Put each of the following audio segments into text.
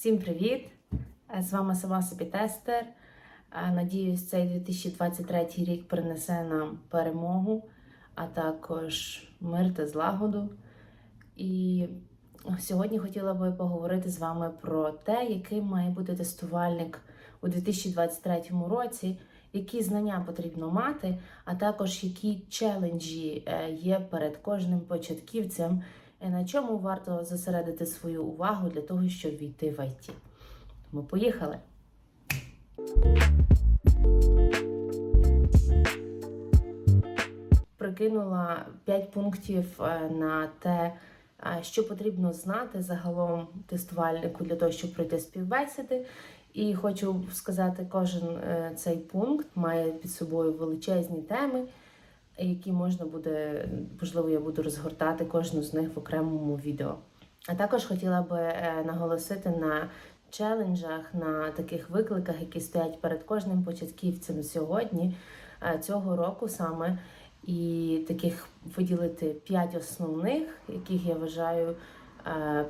Всім привіт! Е, З вами сама собі тестер. Е, Надіюсь, цей 2023 рік принесе нам перемогу, а також мир та злагоду. І сьогодні хотіла би поговорити з вами про те, яким має бути тестувальник у 2023 році, які знання потрібно мати, а також які челенджі е, є перед кожним початківцем, на чому варто зосередити свою увагу для того, щоб війти в ІТ. Ми поїхали. Прикинула 5 пунктів е, на те, е, що потрібно знати загалом тестувальнику для того, щоб пройти співбесіди. І хочу сказати, кожен е, цей пункт має під собою величезні теми, які можна буде, можливо, я буду розгортати кожну з них в окремому відео. А також хотіла би е, наголосити на челенджах, на таких викликах, які стоять перед кожним початківцем сьогодні, е, цього року саме. І таких виділити п'ять основних, яких я вважаю, е,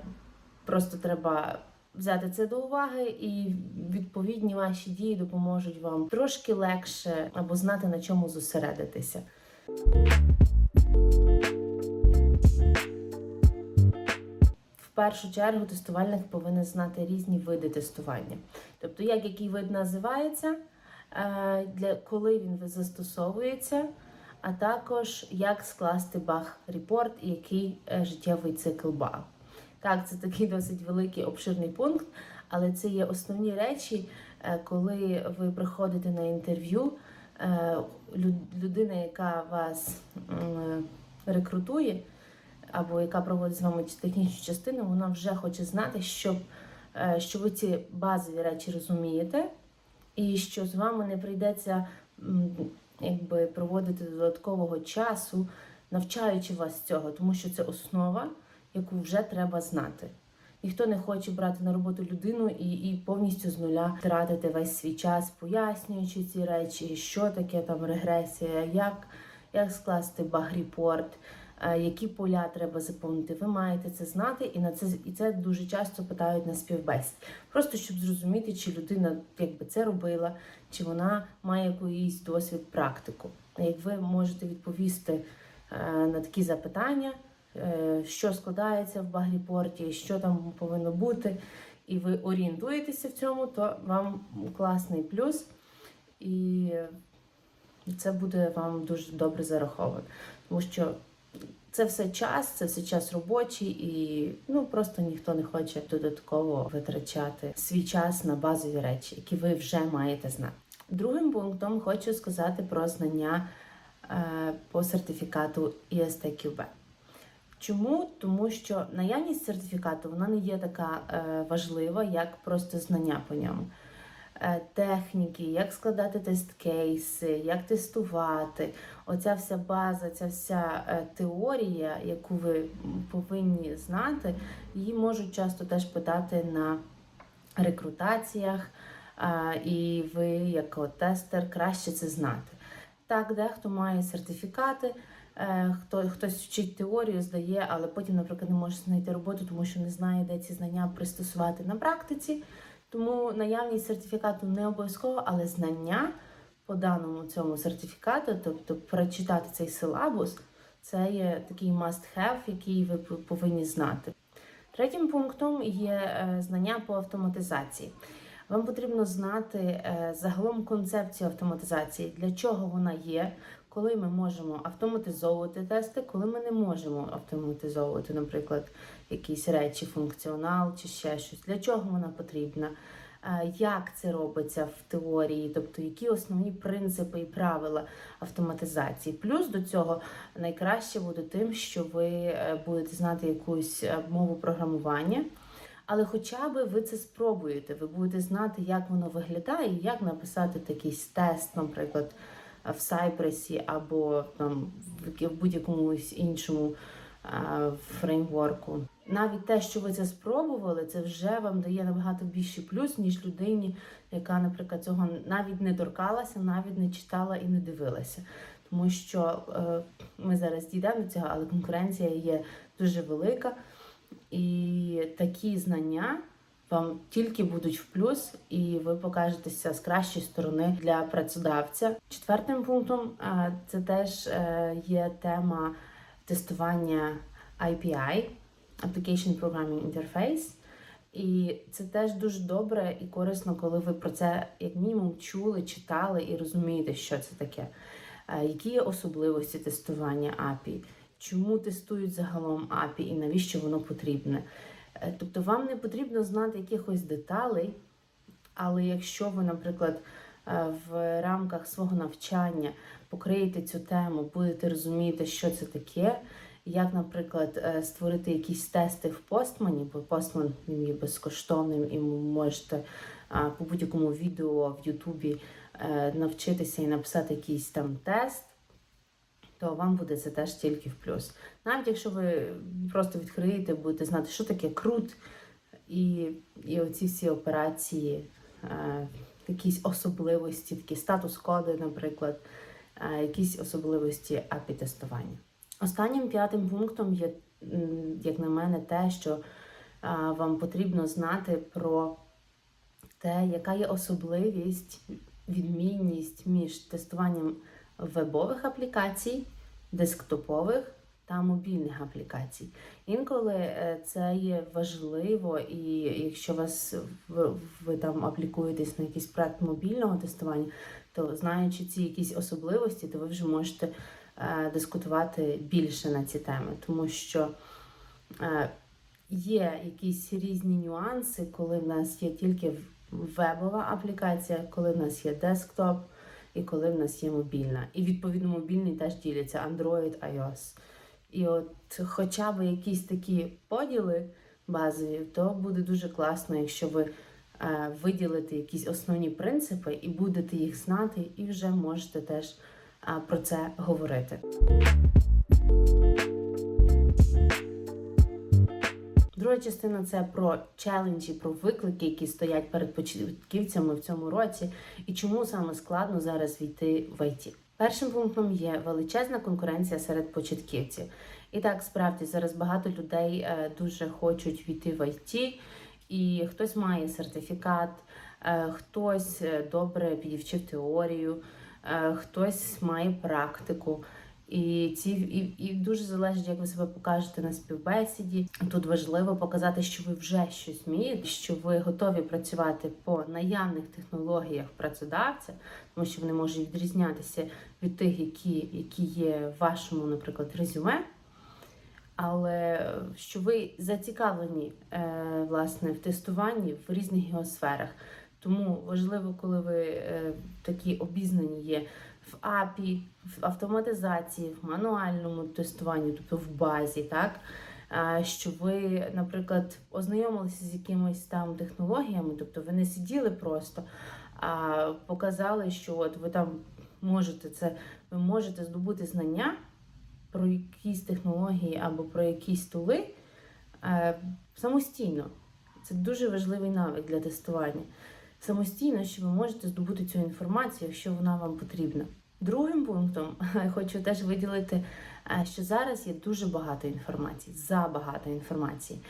просто треба взяти це до уваги, і відповідні ваші дії допоможуть вам трошки легше або знати на чому зосередитися. В першу чергу тестувальник повинен знати різні види тестування. Тобто, як який вид називається, е, для коли він застосовується, а також як скласти баг-репорт і який е, життєвий цикл баг. Так, це такий досить великий обширний пункт, але це є основні речі, е, коли ви приходите на інтерв'ю, людина, яка вас рекрутує, або яка проводить з вами технічну частину, вона вже хоче знати, щоб, е, що ви ці базові речі розумієте, і що з вами не прийдеться якби, проводити додаткового часу, навчаючи вас цього, тому що це основа, яку вже треба знати. Ніхто не хоче брати на роботу людину і, і повністю з нуля тратити весь свій час, пояснюючи ці речі, що таке там регресія, як, як скласти баг-репорт, е, які поля треба заповнити. Ви маєте це знати, і на це і це дуже часто питають на співбесід. Просто щоб зрозуміти, чи людина якби це робила, чи вона має якийсь досвід практику. Як ви можете відповісти е, на такі запитання, що складається в баг-репорті, що там повинно бути, і ви орієнтуєтеся в цьому, то вам класний плюс. І це буде вам дуже добре зараховано. Тому що це все час, це все час робочий, і ну просто ніхто не хоче додатково витрачати свій час на базові речі, які ви вже маєте знати. Другим пунктом хочу сказати про знання е, по сертифікату ISTQB. Чому? Тому що наявність сертифікату вона не є така е, важлива, як просто знання по ньому. Е, техніки, як складати тест-кейси, як тестувати. Оця вся база, ця вся е, теорія, яку ви повинні знати, її можуть часто теж питати на рекрутаціях, і ви, як тестер, краще це знати. Так, дехто має сертифікати, хто, хтось вчить теорію, здає, але потім, наприклад, не може знайти роботу, тому що не знає, де ці знання пристосувати на практиці. Тому наявність сертифікату не обов'язково, але знання по даному цьому сертифікату, тобто прочитати цей силабус, це є такий must-have, який ви повинні знати. Третім пунктом є е, знання по автоматизації. Вам потрібно знати е, загалом концепцію автоматизації, для чого вона є, коли ми можемо автоматизовувати тести, коли ми не можемо автоматизовувати, наприклад, якісь речі, функціонал чи ще щось. Для чого вона потрібна? Е, Як це робиться в теорії, тобто які основні принципи і правила автоматизації. Плюс до цього найкраще буде тим, що ви е, будете знати якусь е, мову програмування. Але хоча б ви це спробуєте, ви будете знати, як воно виглядає, і як написати такий тест, наприклад, в Cypress або там в будь-якому іншому фреймворку. Навіть те, що ви це спробували, це вже вам дає набагато більший плюс, ніж людині, яка, наприклад, цього навіть не торкалася, навіть не читала і не дивилася. Тому що е, ми зараз дійдемо до цього, але конкуренція є дуже велика. І такі знання вам тільки будуть в плюс, і ви покажетеся з кращої сторони для працедавця. Четвертим пунктом е, це теж е, є тема тестування IPI Application Programming Interface. І це теж дуже добре і корисно, коли ви про це як мінімум чули, читали і розумієте, що це таке. Е, Які є особливості тестування API, чому тестують загалом API і навіщо воно потрібне. Е, Тобто вам не потрібно знати якихось деталей, але якщо ви, наприклад, е, в рамках свого навчання покриєте цю тему, будете розуміти, що це таке, як, наприклад, е, створити якісь тести в постмані, бо постман він є безкоштовним, і ви можете по будь-якому відео в Ютубі навчитися і написати якийсь там тест, то вам буде це теж тільки в плюс. Навіть якщо ви просто відкриєте, будете знати, що таке крут, і, і оці всі операції, е, якісь особливості, такі статус-коди, наприклад, е, якісь особливості API-тестування. Останнім п'ятим пунктом є, як на мене, те, що а, вам потрібно знати про те, яка є особливість, відмінність між тестуванням вебових аплікацій, десктопових та мобільних аплікацій. Інколи е, це є важливо, і якщо вас ви, там аплікуєтесь на якийсь проект мобільного тестування, то знаючи ці якісь особливості, то ви вже можете е, дискутувати більше на ці теми, тому що е, є якісь різні нюанси, коли в нас є тільки вебова аплікація, коли в нас є десктоп і коли в нас є мобільна. І відповідно мобільний теж діляться Android, iOS. І от хоча б якісь такі поділи базові, то буде дуже класно, якщо ви е, виділите якісь основні принципи і будете їх знати, і вже можете теж е, про це говорити. Друга частина це про челенджі, про виклики, які стоять перед початківцями в цьому році, і чому саме складно зараз війти в ІТ. Першим пунктом є величезна конкуренція серед початківців. І так, справді зараз багато людей е, дуже хочуть війти в ІТ, і хтось має сертифікат, е, хтось е, добре підівчив теорію, хтось має практику. І ці і, і дуже залежить, як ви себе покажете на співбесіді. Тут важливо показати, що ви вже щось вмієте, що ви готові працювати по наявних технологіях працедавця, тому що вони можуть відрізнятися від тих, які, які є в вашому, наприклад, резюме. Але що ви зацікавлені е, власне в тестуванні в різних його сферах. Тому важливо, коли ви е, такі обізнані є в API, в автоматизації, в мануальному тестуванні, тобто в базі, так? Що ви, наприклад, ознайомилися з якимись там технологіями, тобто ви не сиділи просто, а показали, що от ви там можете це, ви можете здобути знання про якісь технології або про якісь тули е, самостійно. Це дуже важливий навик для тестування. Самостійно, що ви можете здобути цю інформацію, якщо вона вам потрібна. Другим пунктом хочу теж виділити, е, що зараз є дуже багато інформації, забагато інформації.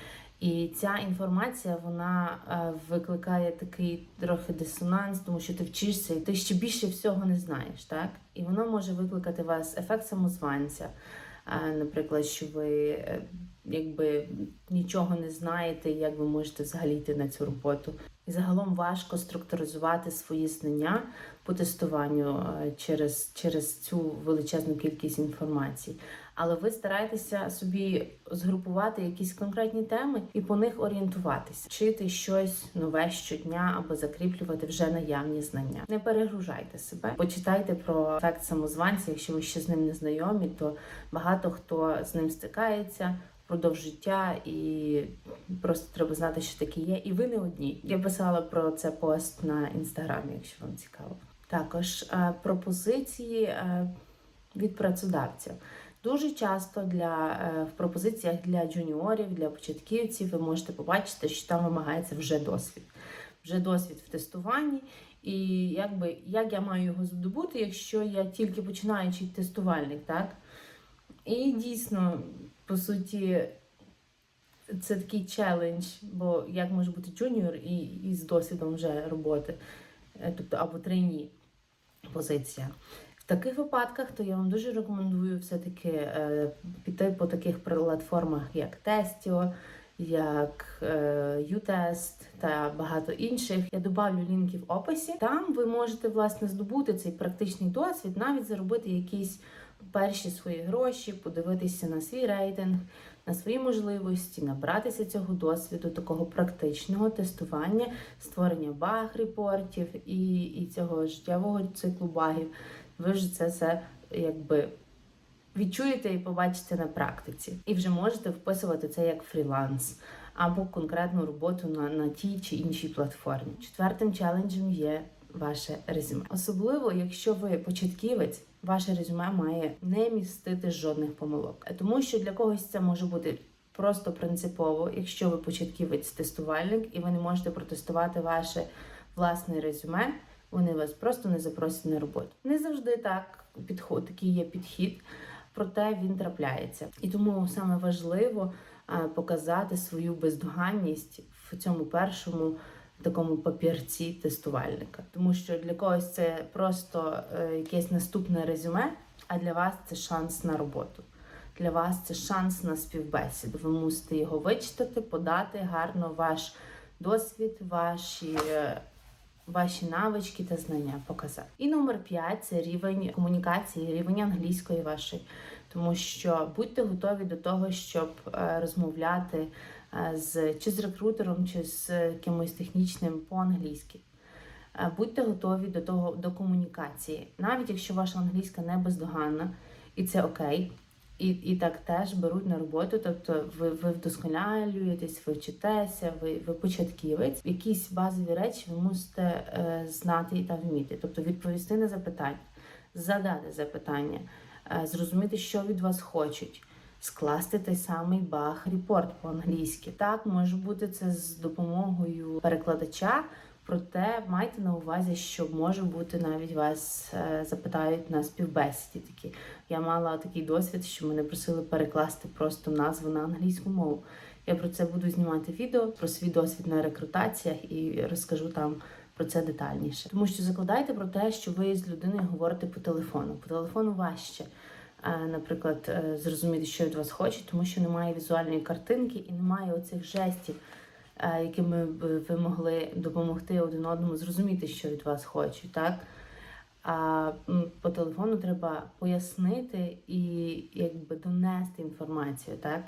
І ця інформація вона е, викликає такий трохи дисонанс, тому що ти вчишся і ти ще більше всього не знаєш, так? І воно може викликати вас ефект самозванця. Наприклад, що ви е, якби нічого не знаєте, як ви можете взагалі йти на цю роботу. І загалом важко структуризувати свої знання по тестуванню е, через, через цю величезну кількість інформації. Але ви стараєтеся собі згрупувати якісь конкретні теми і по них орієнтуватися, вчити щось нове щодня або закріплювати вже наявні знання. Не перегружайте себе, почитайте про ефект самозванця. Якщо ви ще з ним не знайомі, то багато хто з ним стикається. Впродовж життя, і просто треба знати, що таке є. І ви не одні. Я писала про це пост на інстаграмі, якщо вам цікаво. Також е, пропозиції е, від працедавців. Дуже часто для е, в пропозиціях для джуніорів, для початківців ви можете побачити, що там вимагається вже досвід. Вже досвід в тестуванні. І якби як я маю його здобути, якщо я тільки починаючий тестувальник, так? І дійсно, по суті, це такий челендж, бо як може бути джуніор і, і з досвідом вже роботи, Е, тобто або трейні позиція. Таких випадках то я вам дуже рекомендую все-таки е, піти по таких платформах, як Testio, як е, U-Test та багато інших. Я добавлю лінки в описі. Там ви можете власне здобути цей практичний досвід, навіть заробити якісь перші свої гроші, подивитися на свій рейтинг, на свої можливості, набратися цього досвіду, такого практичного тестування, створення баг-репортів і, і цього життєвого циклу багів. Ви ж це все якби відчуєте і побачите на практиці. І вже можете вписувати це як фріланс або конкретну роботу на, на тій чи іншій платформі. Четвертим челенджем є ваше резюме. Особливо, якщо ви початківець, ваше резюме має не містити жодних помилок. Тому що для когось це може бути просто принципово, якщо ви початківець тестувальник і ви не можете протестувати ваше власне резюме. Вони вас просто не запросять на роботу. Не завжди так підход, такий є підхід, проте він трапляється. І тому саме важливо е, показати свою бездоганність в цьому першому такому папірці тестувальника. Тому що для когось це просто е, якесь наступне резюме, а для вас це шанс на роботу. Для вас це шанс на співбесіду. Ви мусите його вичитати, подати гарно ваш досвід, ваші. Ваші навички та знання показати. І номер 5 це рівень комунікації, рівень англійської вашої, тому що будьте готові до того, щоб е, розмовляти е, з чи з рекрутером, чи з кимось технічним по-англійськи. Е, Будьте готові до того до комунікації, навіть якщо ваша англійська не бездоганна, і це окей. І, і так теж беруть на роботу, тобто ви, ви вдосконалюєтесь, ви вчитеся, ви, ви початківець. Якісь базові речі ви мусите е, знати та вміти. Тобто відповісти на запитання, задати запитання, е, зрозуміти, що від вас хочуть, скласти той самий баг репорт по-англійськи. Так може бути це з допомогою перекладача. Проте майте на увазі, що може бути навіть вас е, запитають на співбесіді. Такі я мала такий досвід, що мене просили перекласти просто назву на англійську мову. Я про це буду знімати відео про свій досвід на рекрутаціях і розкажу там про це детальніше. Тому що закладайте про те, що ви з людиною говорите по телефону. По телефону важче. е, Наприклад, е, зрозуміти, що від вас хочуть, тому що немає візуальної картинки і немає оцих жестів, якими б ви могли допомогти один одному зрозуміти, що від вас хочуть, так? А по телефону треба пояснити і якби донести інформацію, так?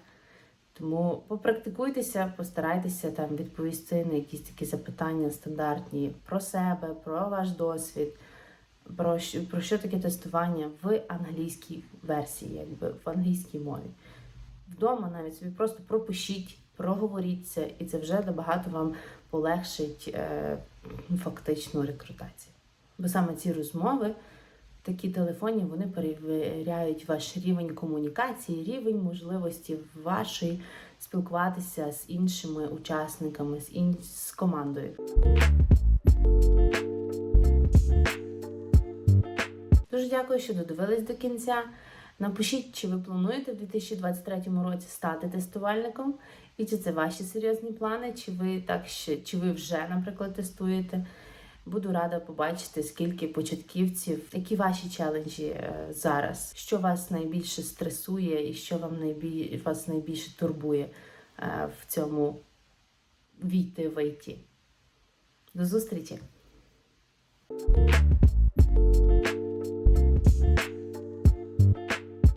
Тому попрактикуйтеся, постарайтеся там відповісти на якісь такі запитання стандартні про себе, про ваш досвід, про що, про що таке тестування в англійській версії, якби в англійській мові. Вдома навіть собі просто пропишіть, проговоріть це, і це вже набагато вам полегшить е, фактичну рекрутацію. Бо саме ці розмови, такі телефонні, вони перевіряють ваш рівень комунікації, рівень можливості вашої спілкуватися з іншими учасниками, з, ін... з командою. Дуже дякую, що додивились до кінця. Напишіть, чи ви плануєте в 2023 році стати тестувальником, і чи це ваші серйозні плани, чи ви так ще, чи ви вже, наприклад, тестуєте. Буду рада побачити, скільки початківців, які ваші челенджі е, зараз, що вас найбільше стресує і що вам найбіль... вас найбільше турбує е, в цьому війти в ІТ. До зустрічі!